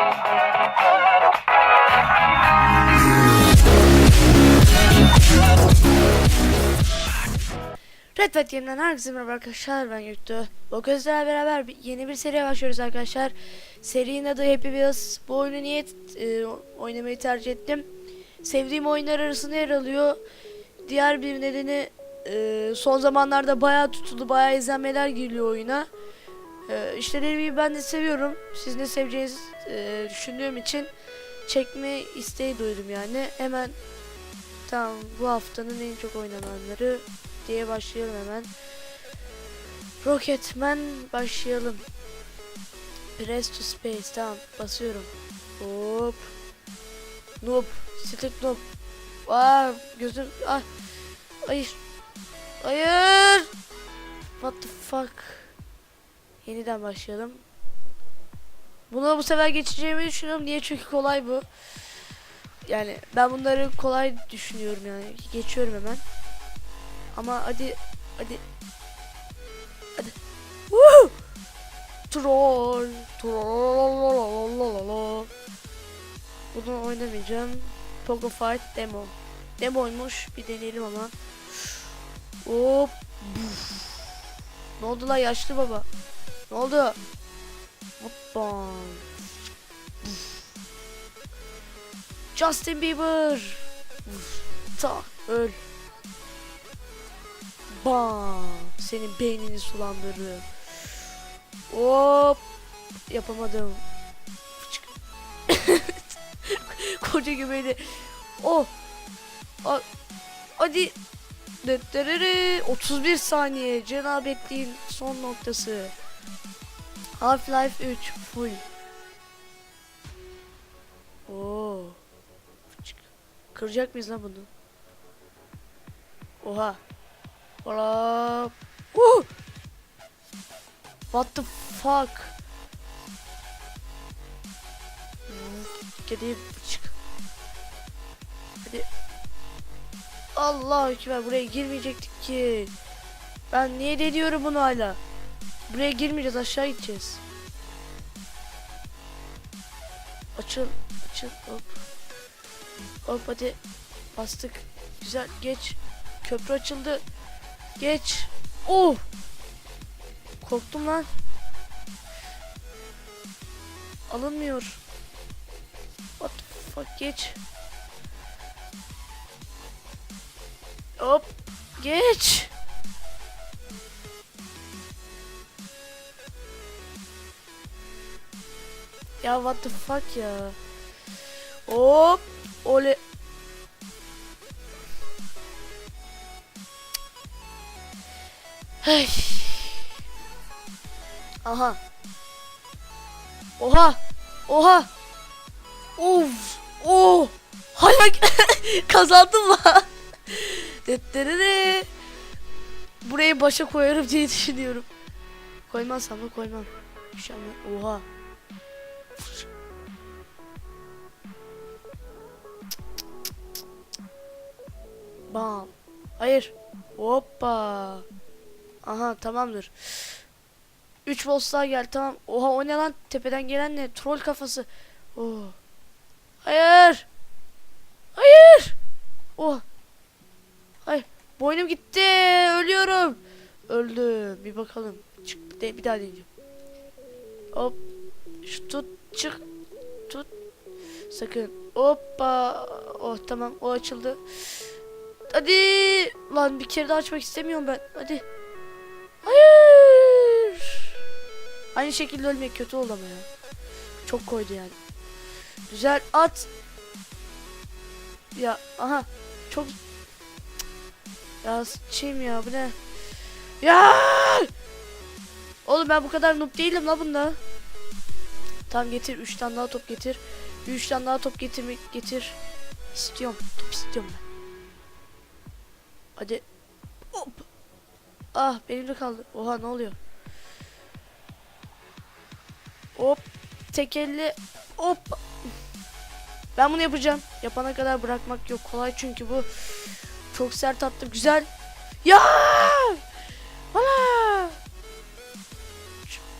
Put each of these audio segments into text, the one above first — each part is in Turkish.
Red Hat Game'den herkese merhaba arkadaşlar ben Göktuğ. Bu gözlerle beraber yeni bir seriye başlıyoruz arkadaşlar. Serinin adı Happy Wheels. Bu oyunu niye e, oynamayı tercih ettim? Sevdiğim oyunlar arasında yer alıyor. Diğer bir nedeni e, son zamanlarda bayağı tutuldu, bayağı izlenmeler geliyor oyuna. E, dediğim gibi ben de seviyorum. Siz ne seveceğinizi e, düşündüğüm için çekme isteği duydum yani. Hemen tamam bu haftanın en çok oynananları diye başlayalım hemen. Rocketman başlayalım. Press to space tamam basıyorum. Hop. Noob. Stick noob. Aa gözüm ah. Hayır. Hayır. What the fuck. Yeniden başlayalım. Bunu bu sefer geçeceğimi düşünüyorum. Niye? Çünkü kolay bu. Yani ben bunları kolay düşünüyorum yani. Geçiyorum hemen. Ama hadi hadi hadi. Woo! Troll. Troll. Bunu oynamayacağım. Pogo Fight demo. Demoymuş. Bir deneyelim ama. Hop. Ne oldu lan yaşlı baba? Ne oldu? Hoppa. Justin Bieber. Tak. Öl. Bam! Senin beynini sulandırırım. Hop! Yapamadım. Koca göbeğini. Oh! A- Hadi. Döttürürü. 31 saniye. Cenabetliğin son noktası. Half-Life 3 full. Oo. Kıracak mıyız lan bunu? Oha. Hop. Woo! What the fuck? Gideyim çık. Hadi. Allah ekber buraya girmeyecektik ki. Ben niye de diyorum bunu hala? Buraya girmeyeceğiz aşağı gideceğiz. Açıl açıl hop. Hop hadi bastık. Güzel geç. Köprü açıldı. Geç. Oh. Korktum lan. Alınmıyor. What the fuck geç. Hop. Geç. Ya what the fuck ya. Hop. Ole. Hey. Aha. Oha. Oha. Of. Oh. Hala kazandım lan. Detterere. Burayı başa koyarım diye düşünüyorum. Koymazsam da koymam. İnşallah. Oha. Bam. Hayır. Hoppa. Aha tamamdır. 3 volts daha gel tamam. Oha o ne lan tepeden gelen ne? Troll kafası. Oh. Hayır. Hayır. Oh. Hayır. Boynum gitti. Ölüyorum. Öldüm. Bir bakalım. Çık de, bir daha deneyeceğim. Hop. Şu tut çık. Tut. Sakın. Hoppa. Oh tamam o açıldı. Hadi. Lan bir kere daha açmak istemiyorum ben. Hadi. Hayır. Aynı şekilde ölmek kötü oldu ama ya. Çok koydu yani. Güzel at. Ya aha. Çok ya sıçayım ya bu ne? Ya! Oğlum ben bu kadar noob değilim la bunda. Tamam getir 3 tane daha top getir. 3 tane daha top getirmek getir. İstiyorum. Top istiyorum ben. Hadi. Hop. Ah benimde kaldı. Oha ne oluyor? Hop. Tek elle. Hop. Ben bunu yapacağım. Yapana kadar bırakmak yok. Kolay çünkü bu. Çok sert attı. Güzel. Ya! Ana!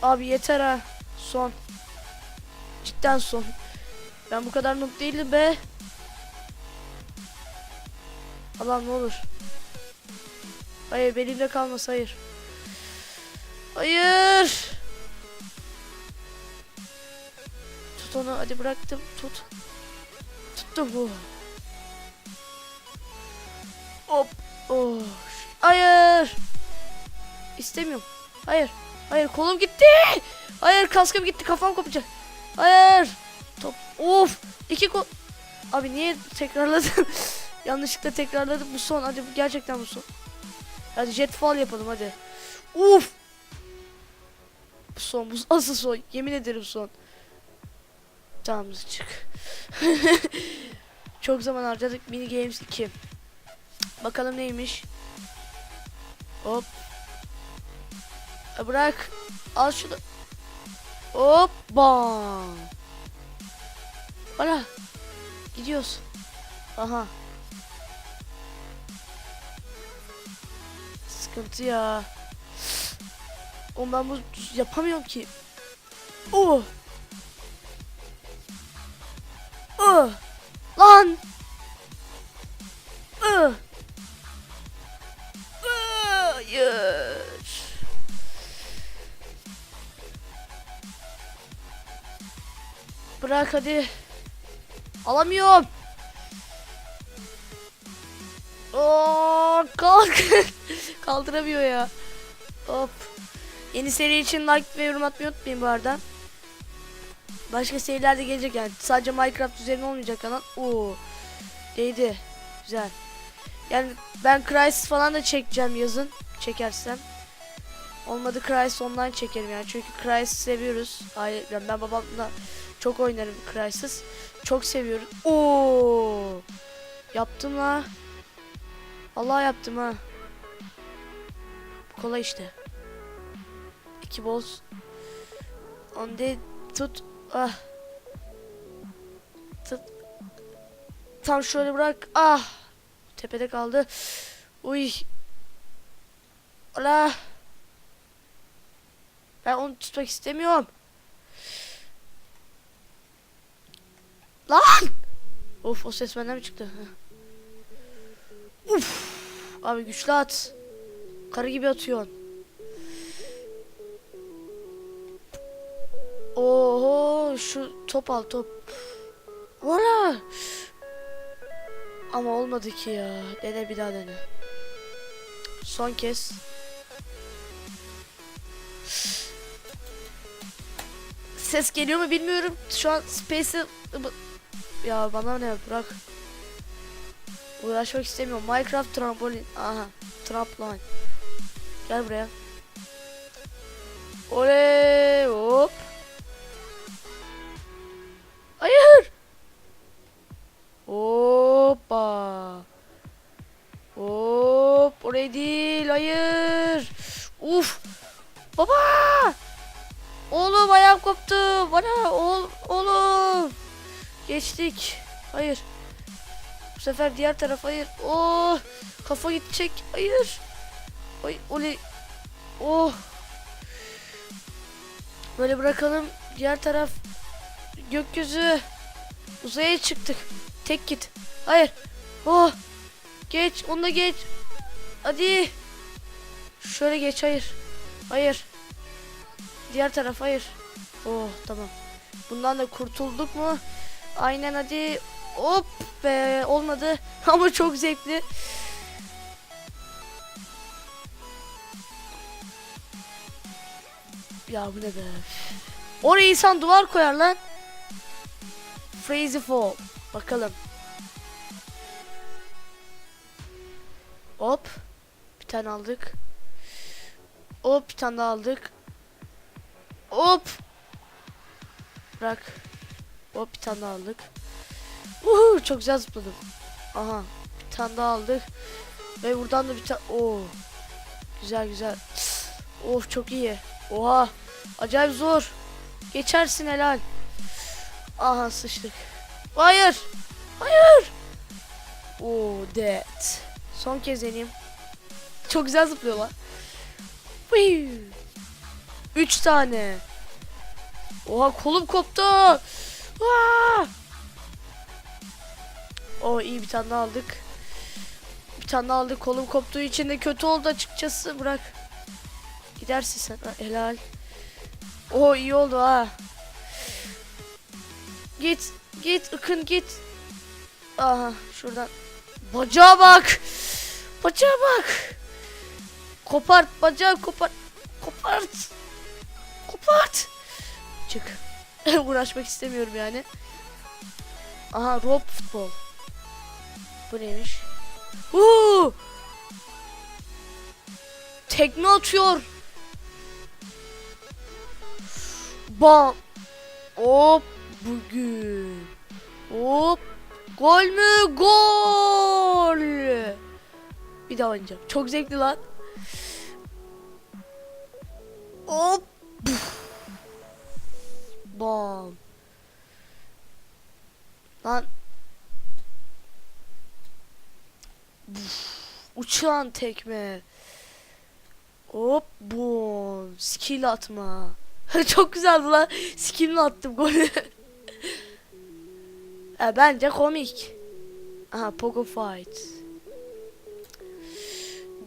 Abi yeter ha. Son. Cidden son. Ben bu kadar noob değilim be. Allah'ım ne olur. Hayır benimle kalmasa hayır. Hayır. Tut onu hadi bıraktım tut. Tuttum bu. Hop. Oh. Hayır. İstemiyorum. Hayır. Hayır kolum gitti. Hayır kaskım gitti kafam kopacak. Hayır. Top. Of. İki kol. Abi niye tekrarladım? Yanlışlıkla tekrarladım. Bu son. Hadi gerçekten bu son. Hadi jet fall yapalım hadi. Uf. Bu son. Bu asıl son. Yemin ederim son. Tamam çık. Çok zaman harcadık. Mini Games 2. Bakalım neymiş. Hop. E, Bırak. Al şunu. Hop. Bam. Ana. Gidiyoruz. Aha. Sıkıntı ya. Ben bu yapamıyorum ki. Oh. Oh. Lan. Oh. Hayır. Bırak hadi. Alamıyorum. Oo, kalk. Kaldıramıyor ya. Hop. Yeni seri için like ve yorum atmayı unutmayın bu arada. Başka seriler de gelecek yani. Sadece Minecraft üzerine olmayacak kanal. Oo. Değdi. Güzel. Yani ben Crysis falan da çekeceğim yazın. Çekersem. Olmadı Crysis online çekerim yani. Çünkü Crysis seviyoruz. Hayır ben, ben babamla çok oynarım Crysis. Çok seviyorum. Oo! Yaptım la. Allah yaptım ha. Bu kolay işte. İki boz. Onde tut. Ah. Tut. Tam şöyle bırak. Ah. Tepede kaldı. Uy. Ala. Ben onu tutmak istemiyorum. Lan! Of o ses benden mi çıktı? Uf! Abi güçlü at. Karı gibi atıyorsun. Oho şu top al top. Valla. Ama olmadı ki ya. Dene bir daha dene. Son kez. Ses geliyor mu bilmiyorum. Şu an Space'i... Ya bana ne bırak. Uğraşmak istemiyorum. Minecraft trambolin. Aha. Trampoline. Gel buraya. Oley hop. Hayır. Hoppa. Hop. Oraya değil. Hayır. Uf. Baba. Oğlum ayağım koptu. Bana oğul, oğlum. Geçtik. Hayır. Bu sefer diğer taraf hayır. Oh. Kafa gidecek. Hayır. Ay oley. Oh. Böyle bırakalım. Diğer taraf gökyüzü. Uzaya çıktık. Tek git. Hayır. Oh. Geç. Onu da geç. Hadi. Şöyle geç. Hayır. Hayır. Diğer taraf hayır. Oh tamam. Bundan da kurtulduk mu? Aynen hadi. Hop be olmadı ama çok zevkli. Ya bu ne be? Oraya insan duvar koyar lan. Crazy Fall. Bakalım. Hop. Bir tane aldık. Hop bir tane daha aldık. Hop. Bırak. Hop bir tane daha aldık. Uhu, çok güzel zıpladım. Aha. Bir tane daha aldık. Ve buradan da bir tane. Oo. Güzel güzel. Of çok iyi. Oha. Acayip zor. Geçersin helal. Aha sıçtık. Hayır. Hayır. Oo dead. Son kez deneyeyim. Çok güzel zıplıyorlar. Üç tane. Oha kolum koptu. Aa! O iyi bir tane aldık. Bir tane aldık. Kolum koptuğu için de kötü oldu açıkçası. Bırak. Gidersin sen. Ha, helal. O iyi oldu ha. Git. Git. ıkın git. Aha şuradan. Bacağa bak. Bacağa bak. Kopart bacağı kopart. Kopart. Kopart. Çık. Uğraşmak istemiyorum yani. Aha rope futbol. Bu neymiş? Huu! Tekme atıyor. Bam. Hop bugün. Hop. Gol mü? Gol. Bir daha oynayacağım. Çok zevkli lan. Hop. Bam. Lan. Puf. Uçan tekme. Hop bum. Skill atma. Çok güzeldi lan. Skill'le attım golü. e, bence komik. Aha Pogo Fight.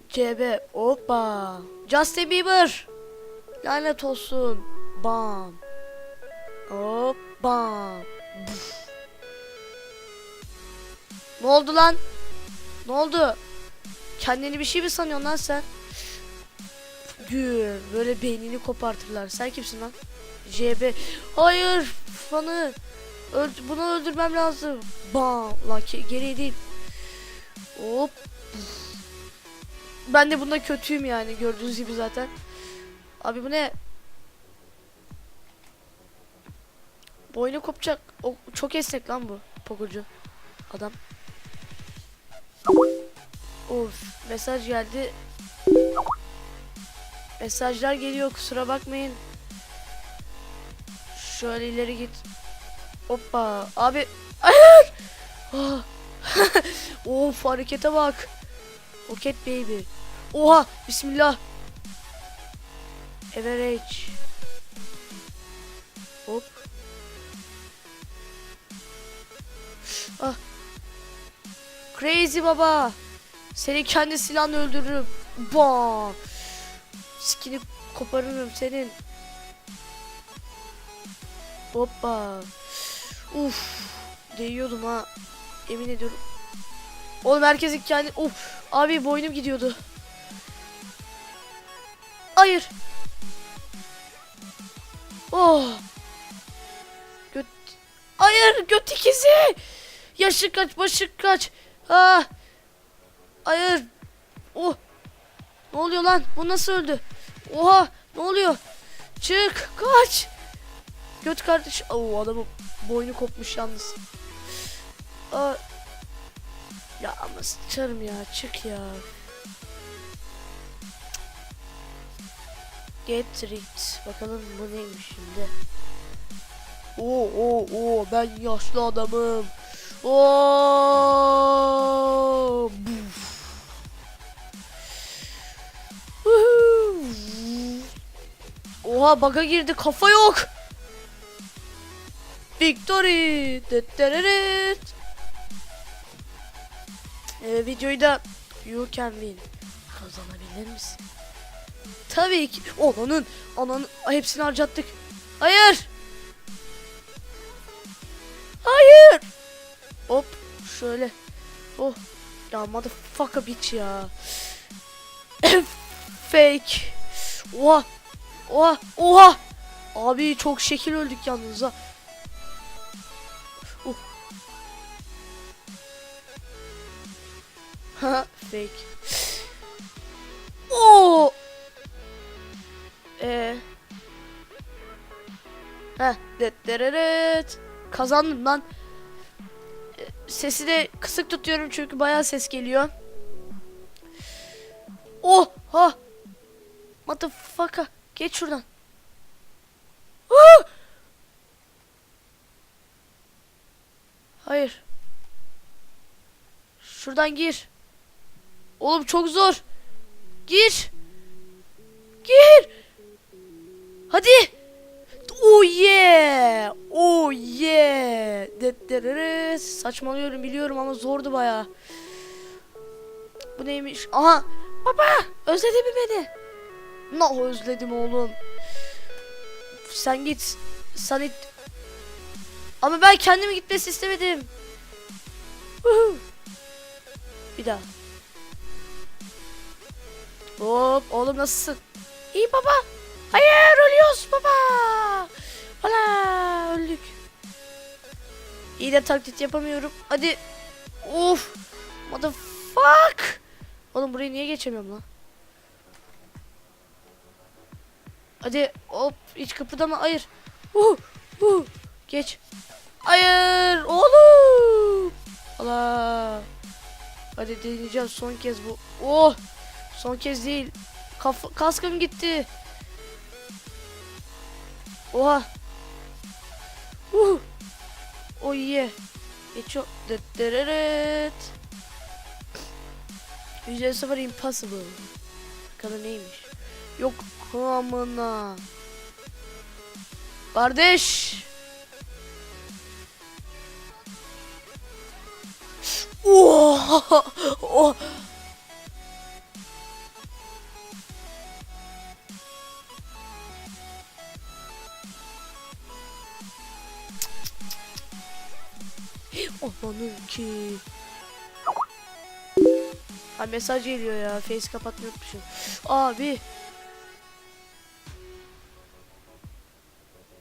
CB hoppa. Justin Bieber. Lanet olsun. Bam. Hop bam. Buf. Ne oldu lan? Ne oldu? Kendini bir şey mi sanıyorsun lan sen? Gür böyle beynini kopartırlar. Sen kimsin lan? JB. Hayır. Fanı. Öld bunu öldürmem lazım. Bam. Lan ke- geriye değil. Hop. Ben de bunda kötüyüm yani gördüğünüz gibi zaten. Abi bu ne? Boynu kopacak. O çok esnek lan bu pogocu adam. Of mesaj geldi. Mesajlar geliyor kusura bakmayın. Şöyle ileri git. Hoppa abi hayır. Ah. of harekete bak. Roket baby. Oha bismillah. Average. Hop. Ah. Crazy baba. Seni kendi silahla öldürürüm. Bam. Skini koparırım senin. Hoppa. Uf. Değiyordum ha. Emin ediyorum. Oğlum herkesin kendi... Uf. Abi boynum gidiyordu. Hayır. Oh. Göt... Hayır göt ikizi. Yaşı kaç başı kaç. Ah. Hayır. Oh. Ne oluyor lan? Bu nasıl öldü? Oha. Ne oluyor? Çık. Kaç. Göt kardeş. Oo adamın boynu kopmuş yalnız. Aa. Ya ama sıçarım ya. Çık ya. Get it. Bakalım bu neymiş şimdi. Oo oo oo ben yaşlı adamım. Oo. Oha baga girdi kafa yok. Victory. Dettereret. Ee, videoyu da you can win. Kazanabilir misin? Tabii ki. Ananın, ananın hepsini harcattık. Hayır. Hayır. Hop şöyle. Oh. Ya motherfucker bitch ya. Fake. Oha. Oha. Oha. Abi çok şekil öldük yalnız ha. Oh. Ha fake. Oo. Ee. Heh. Dettereret. Kazandım lan. Sesi de kısık tutuyorum çünkü bayağı ses geliyor. Oh ha. Motherfucker. Geç şuradan. Ah! Hayır. Şuradan gir. Oğlum çok zor. Gir. Gir. Hadi. Oh yeah. Oh yeah. Saçmalıyorum biliyorum ama zordu baya. Bu neymiş? Aha. Baba. Özledi mi beni? No özledim oğlum. Sen git. Sen it. Ama ben kendimi gitmesi istemedim. Bir daha. Hop oğlum nasılsın? İyi baba. Hayır ölüyoruz baba. Hala öldük. İyi de taklit yapamıyorum. Hadi. Of. Motherfuck. Oğlum burayı niye geçemiyorum lan? Hadi hop hiç kıpırdama hayır. Uh, uh. Geç. Hayır oğlum. Allah. Hadi deneyeceğim son kez bu. Oh. Son kez değil. Kaf kaskım gitti. Oha. Uh. Oh yeah. Geçiyor. Dıttırırıt. Yüzde sıfır impossible. Bakalım neymiş. Yok amına. Kardeş. Oh, oh. Amanın ki. Ha mesaj geliyor ya. Face kapatmayı unutmuşum. Abi.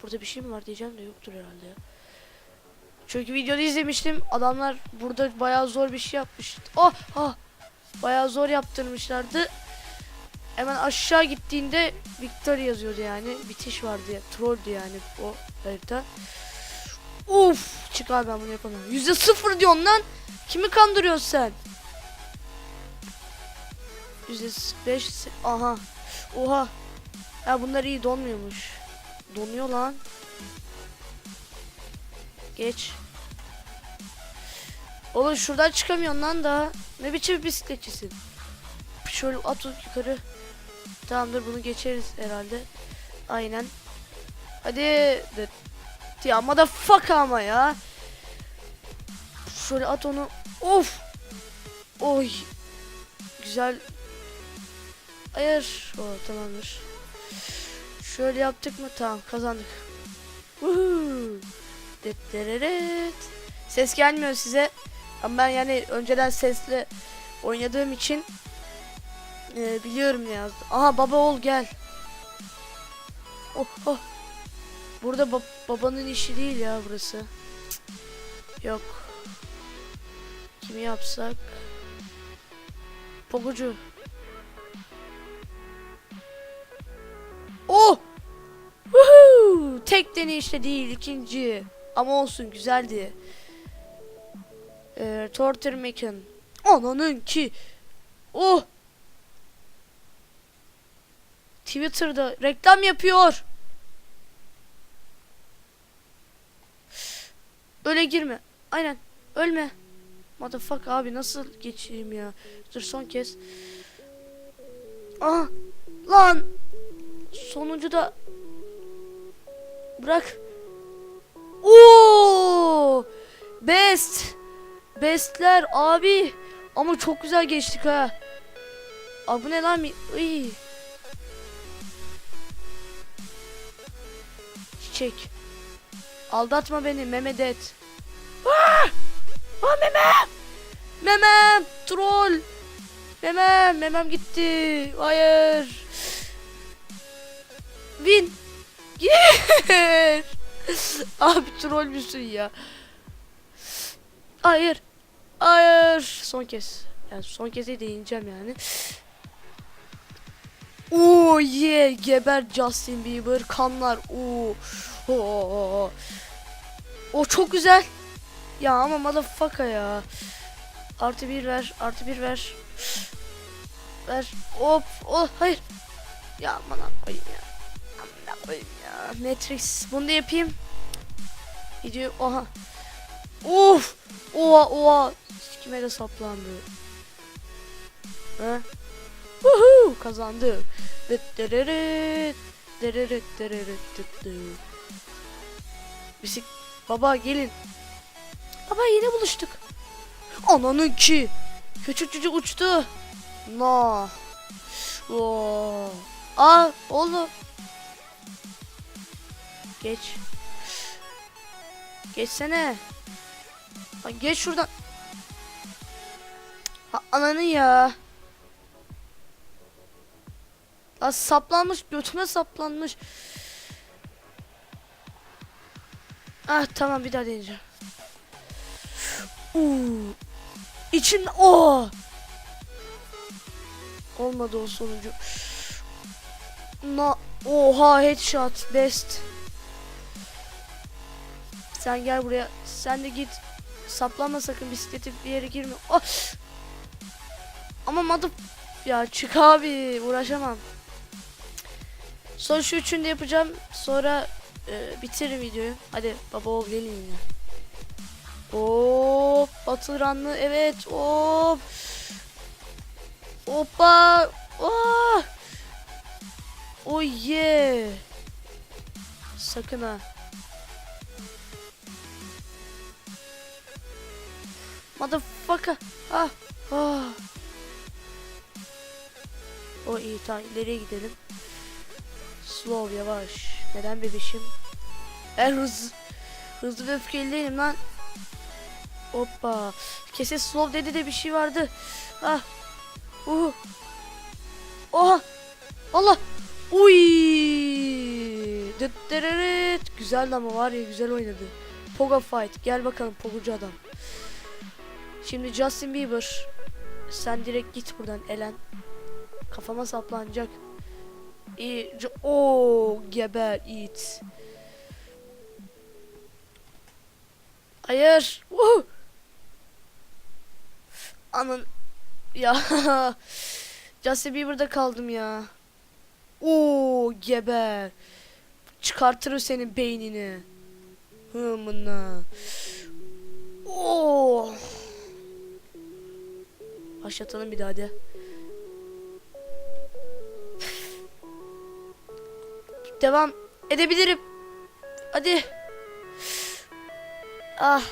Burada bir şey mi var diyeceğim de yoktur herhalde ya. Çünkü videoda izlemiştim. Adamlar burada bayağı zor bir şey yapmış. Oh, oh. Bayağı zor yaptırmışlardı. Hemen aşağı gittiğinde Victory yazıyordu yani. Bitiş vardı ya. Trolldü yani o harita. Uf, çık abi ben bunu yapamam. Yüzde sıfır diyorsun lan. Kimi kandırıyorsun sen? Yüzde beş. Aha. Oha. Ya bunlar iyi donmuyormuş. Donuyor lan. Geç. Oğlum şuradan çıkamıyorsun lan da. Ne biçim bisikletçisin? Şöyle at yukarı. Tamamdır bunu geçeriz herhalde. Aynen. Hadi. De- Ya motherfuck ama ya. Şöyle at onu. Of. Oy. Güzel. Hayır. O tamamdır. Şöyle yaptık mı? Tamam kazandık. Dettereret. Ses gelmiyor size. Ama ben yani önceden sesle oynadığım için e, biliyorum ne yazdı. Aha baba ol gel. Oh, oh. Burada bab- babanın işi değil ya burası. Yok. Kimi yapsak? Pogucu. Oh! Woohoo! Tek deneyişte değil ikinci. Ama olsun güzeldi. Ee, Torture Mekan. Ananın ki. Oh! Twitter'da reklam yapıyor. Öyle girme. Aynen. Ölme. Motherfuck abi nasıl geçeyim ya? Dur son kez. Aha. Lan. Sonuncu da bırak. Oo! Best. Bestler abi. Ama çok güzel geçtik ha. Abi ne lan? Iy. Çiçek. Aldatma beni Memedet. Ah! Ah memem! Memem! Troll! Memem! Memem gitti. Hayır. Win. Gir. Abi troll müsün ya? Hayır. Hayır. Son kez. Yani son kez de değineceğim yani. Oo yeah. Geber Justin Bieber. Kanlar. Oo. Oo. O çok güzel. Ya ama motherfucker ya. Artı bir ver. Artı bir ver. Ver. Hop. Oh hayır. Ya aman koyayım ya. Amına koyayım ya. Matrix. Bunu da yapayım. Video oha. Uf. Oha oha. Kime de saplandı. Ha? Woohoo kazandı. Dıt dırırıt. Dırırıt dırırıt dıt baba gelin. Baba yine buluştuk. Ananın ki. Küçük çocuk uçtu. No. Oo. Aa oldu. Geç. Geçsene. Ha, geç şuradan. Ha, ananı ya. Lan saplanmış götüme saplanmış. Ah tamam bir daha deneyeceğim. Uuu. İçin o. Olmadı o sonucu. Na oha headshot best. Sen gel buraya. Sen de git. Saplanma sakın bisikleti bir yere girme. Ah! Ama madı ya çık abi uğraşamam. Son şu üçünü de yapacağım. Sonra e, bitiririm videoyu. Hadi baba ol gelin yine. Hop batıranlı evet hop. Hoppa. Oh. Oh yeah. Sakın ha. Motherfucker. Ah. Ah. O iyi tamam ileriye gidelim. Slow yavaş. Neden bebişim? Ben hızlı hızlı ve öfkeli değilim lan. Hoppa. Kesin slow dedi de bir şey vardı. Ah. Uh. Oha. Allah. Uy. Dıttırırıt. Güzel ama var ya güzel oynadı. Pogo fight. Gel bakalım pogucu adam. Şimdi Justin Bieber. Sen direkt git buradan Elen. Kafama saplanacak. İyi. O geber it. Hayır. Woo. Anan. Ya. Justin Bieber'da kaldım ya. Oo geber. Çıkartırım senin beynini. Hımına. Oo. Başlatalım bir daha hadi. Devam edebilirim. Hadi. Ah.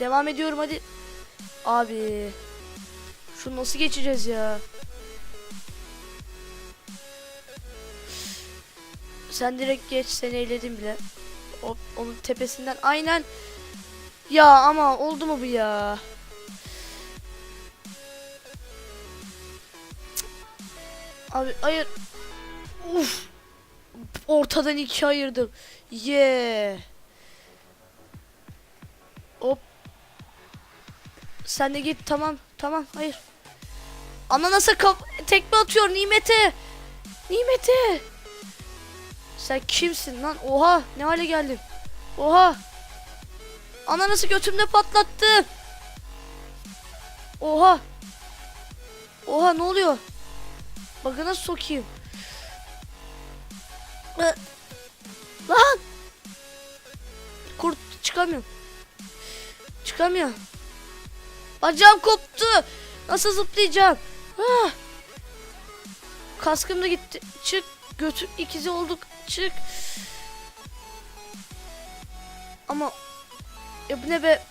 Devam ediyorum hadi. Abi. Şunu nasıl geçeceğiz ya? Sen direkt geç seni eyledim bile. O, onun tepesinden aynen. Ya ama oldu mu bu ya? Abi hayır. Uf. Ortadan iki ayırdım. Yeah. Hop. Sen de git tamam tamam hayır. Ana nasıl kap tekme atıyor nimete. Nimete. Sen kimsin lan? Oha ne hale geldin? Oha. Ana nasıl götümde patlattı? Oha. Oha ne oluyor? Bakın nasıl sokayım. Ee, Lan. Kurt çıkamıyorum. Çıkamıyorum. Bacağım koptu. Nasıl zıplayacağım? Ah. Kaskım da gitti. Çık. Götü ikizi olduk. Çık. Ama ya bu ne be?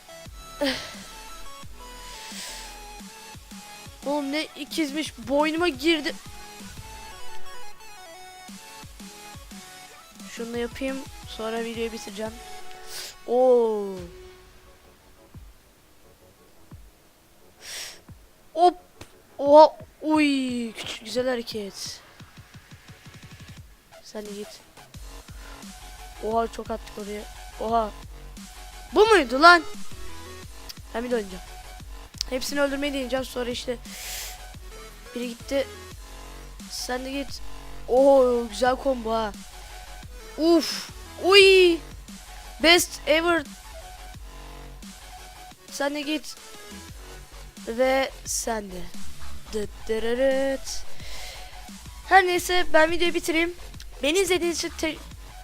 Oğlum ne ikizmiş boynuma girdi. Şunu yapayım sonra videoyu bitireceğim. Oo. Hop. Oha. Uy. Küçük güzel hareket. Sen git. Oha çok attık oraya. Oha. Bu muydu lan? Ben bir oynayacağım. Hepsini öldürmeyi deneyeceğim sonra işte. Biri gitti. Sen de git. Oo güzel combo ha. Uf. Uy. Best ever. Sen de git. Ve sen de. Dıt. Her neyse ben videoyu bitireyim. Beni izlediğiniz için te-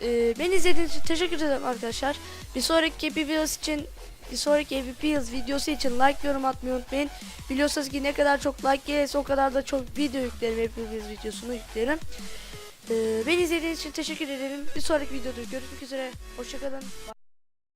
e, beni izlediğiniz için teşekkür ederim arkadaşlar. Bir sonraki Happy Wheels için bir sonraki Happy Wheels videosu için like yorum atmayı unutmayın. Biliyorsunuz ki ne kadar çok like gelirse o kadar da çok video yüklerim. Happy Wheels videosunu yüklerim. Ee, beni izlediğiniz için teşekkür ederim. Bir sonraki videoda görüşmek üzere. Hoşçakalın.